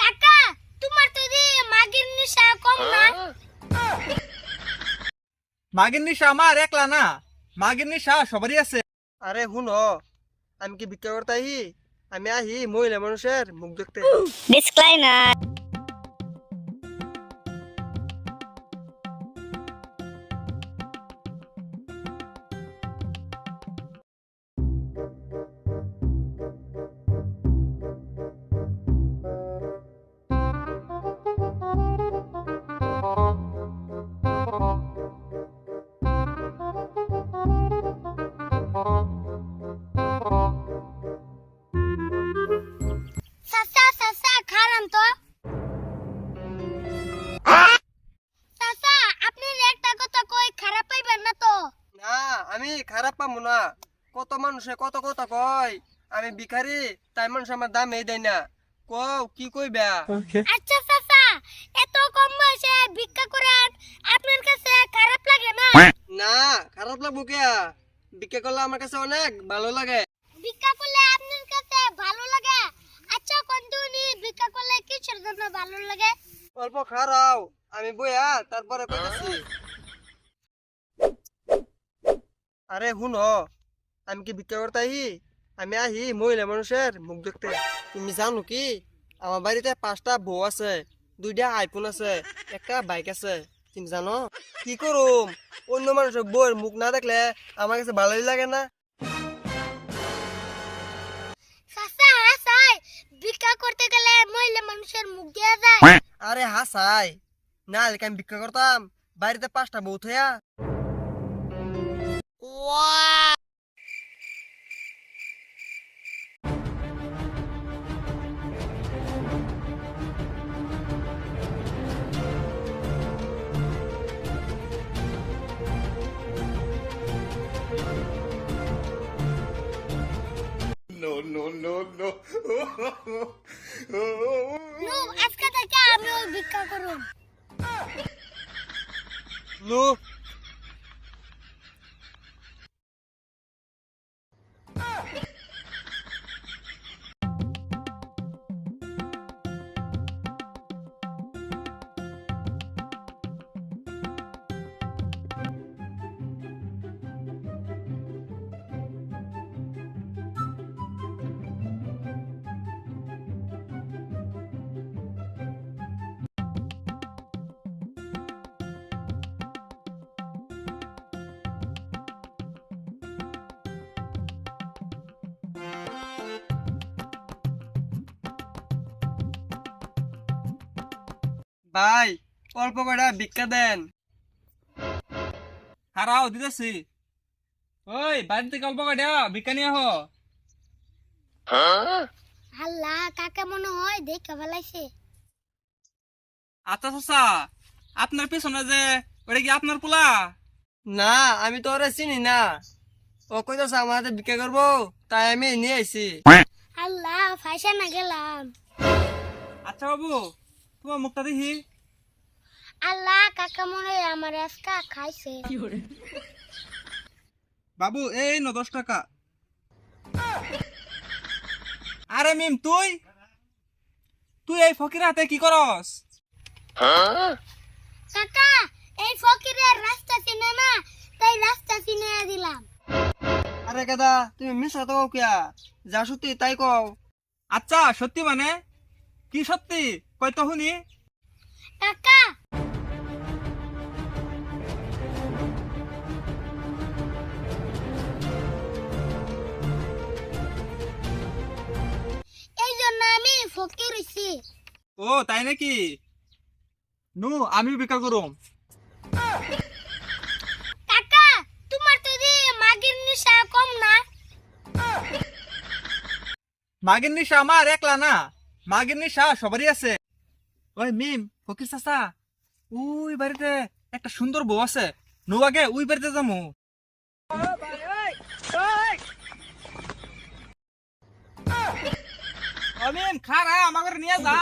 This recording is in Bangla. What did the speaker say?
কাকা তোমার তো দি মাগের নিশা কম না? মাগের নিশা আমার একলা না। মাগের নিশা সবারই আছে। আরে হুন আমি কি ভিক্ষা করতে আহি? আমি আহি মহিলা মানুষের মুখ দেখতে। ডিসক্লাইমার খারাপ না। কত মানুষে কত কথা কয়? আমি ভিখারি তাই মানুষ আমার দাম এই দেয় না। কও কি কইবা? আচ্ছা সাসা এত কম বয়সে ভিক্ষা করেন আপনার কাছে খারাপ লাগে না? না খারাপ লাগবো কে ভিক্ষা করলে আমার কাছে অনেক ভালো লাগে। ভিক্ষা করলে আপনার কাছে ভালো লাগে? আচ্ছা কন্টুনি ভিক্ষা করলে কিসের জন্য ভালো লাগে? অল্প খারাও আমি বইয়া তারপরে কইতাছি। আরে হুন আমি কি ভিক্ষা করতে আহি? আমি আহি মহিলা মানুষের মুখ দেখতে। তুমি জানো কি? আমার বাড়িতে পাঁচটা বউ আছে দুইটা আইফোন আছে একটা বাইক আছে। তুমি জানো? কি করুম? অন্য মানুষের বউয়ের মুখ না দেখলে আমার কাছে ভালোই লাগে না। ভিক্ষা করতে গেলে মহিলা মানুষের মুখ দেওয়া যায়। আরে হাসাই না আমি ভিক্ষা করতাম? বাড়িতে পাঁচটা বউ থয়া নু আজকে থেকে আমিও ভিক্ষা করুন নু ভাই অল্প কটা ভিক্ষা দেন। হারাও দিতেছি। ওই বাড়ি থেকে অল্প কাটিয়া ভিক্ষা নিয়ে আহ। আল্লাহ কাকে মনে হয় দেখে ফেলাইছে। আচ্ছা চাচা আপনার পেছনে যে ওটা কি আপনার পোলা? না আমি তো ওরা চিনি না। ও কইতাছে আমার হাতে ভিক্ষা করব তাই আমি নিয়ে আইছি। আল্লাহ ফাইসা না গেলাম। আচ্ছা বাবু তোমার মুখটা দেখি। আল্লাহ কাকা মনে হয় আমার আজকা খাইছে। বাবু এই ন দশ টাকা। আরে মিম তুই? তুই এই ফকির হাতে কি করস? কাকা এই ফকিরের রাস্তা চিনে না তাই রাস্তা চিনে দিলাম। আরে কেদা তুমি মিশা তো কিয়া? যা সত্যি তাই কও। আচ্ছা সত্যি মানে? কি সত্যি? কয় তো শুনি কাকা! এই জন্য আমি ফকির হইছি। ও তাই নাকি? নু আমি বিকা করুম। কাকা তোমার তো দি মাগের নিশা কম না? মাগের নিশা আমার একলা না। মাগের নিশা সবারই আছে। ওই মিম, ফকির চাচা, ওই বাড়িতে একটা সুন্দর বউ আছে। নু আগে ওই বাড়িতে যাব ও খা রা আমাকে নিয়ে যা।